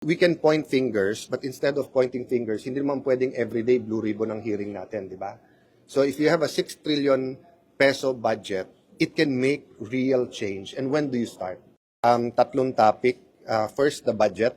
we can point fingers, but instead of pointing fingers, hindi naman pwedeng everyday blue ribbon ang hearing natin, di ba? So if you have a 6 trillion peso budget, it can make real change. And when do you start? Um, tatlong topic. Uh, first, the budget.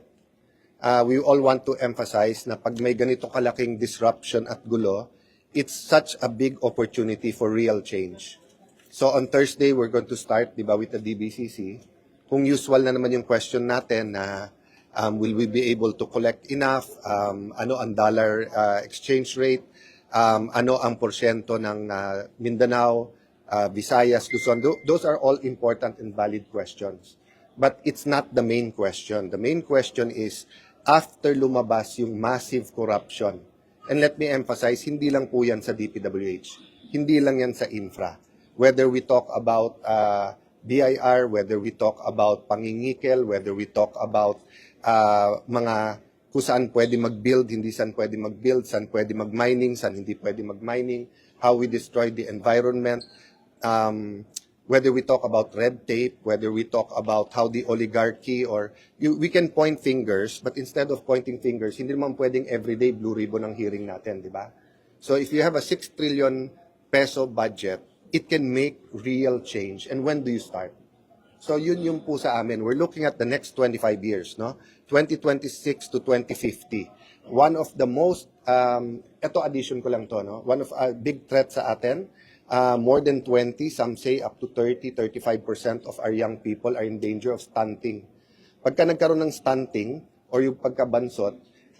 Uh, we all want to emphasize na pag may ganito kalaking disruption at gulo, it's such a big opportunity for real change. So on Thursday, we're going to start, di ba, with the DBCC. Kung usual na naman yung question natin na um, will we be able to collect enough, um, ano ang dollar uh, exchange rate, um, ano ang porsyento ng uh, Mindanao, uh, Visayas, Luzon. Tho- Those are all important and valid questions. But it's not the main question. The main question is, after lumabas yung massive corruption, and let me emphasize, hindi lang po yan sa DPWH, hindi lang yan sa infra. Whether we talk about uh, BIR, whether we talk about pangingikel, whether we talk about uh, mga kung saan pwede mag-build, hindi saan pwede mag-build, saan pwede mag-mining, saan hindi pwede mag-mining, how we destroy the environment, um, whether we talk about red tape, whether we talk about how the oligarchy or you, we can point fingers, but instead of pointing fingers, hindi naman pwedeng everyday blue ribbon ang hearing natin, di ba? So if you have a 6 trillion peso budget, it can make real change. And when do you start? So yun yung po sa amin. We're looking at the next 25 years, no? 2026 to 2050. One of the most, um, ito addition ko lang to, no? One of a big threat sa atin, uh, more than 20, some say up to 30, 35% of our young people are in danger of stunting. Pagka nagkaroon ng stunting or yung pagkabansot,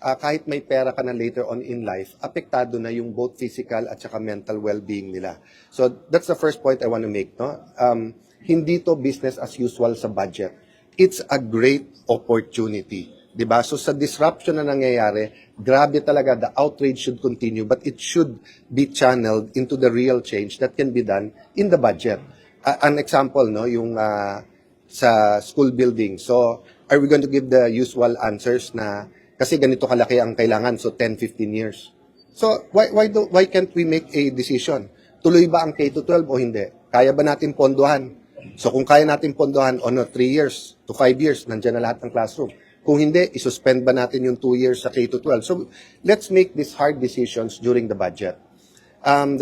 ah, kahit may pera ka na later on in life, apektado na yung both physical at saka mental well-being nila. So that's the first point I want to make. No? Um, hindi to business as usual sa budget. It's a great opportunity. 'di ba? So sa disruption na nangyayari, grabe talaga the outrage should continue but it should be channeled into the real change that can be done in the budget. A- an example no, yung ah, sa school building. So, are we going to give the usual answers na kasi ganito kalaki ang kailangan, so 10, 15 years. So, why why do, why can't we make a decision? Tuloy ba ang K-12 o hindi? Kaya ba natin pondohan? So, kung kaya natin pondohan, ano, 3 years to 5 years, nandiyan na lahat ng classroom. Kung hindi, isuspend ba natin yung 2 years sa K-12? So, let's make these hard decisions during the budget. Um,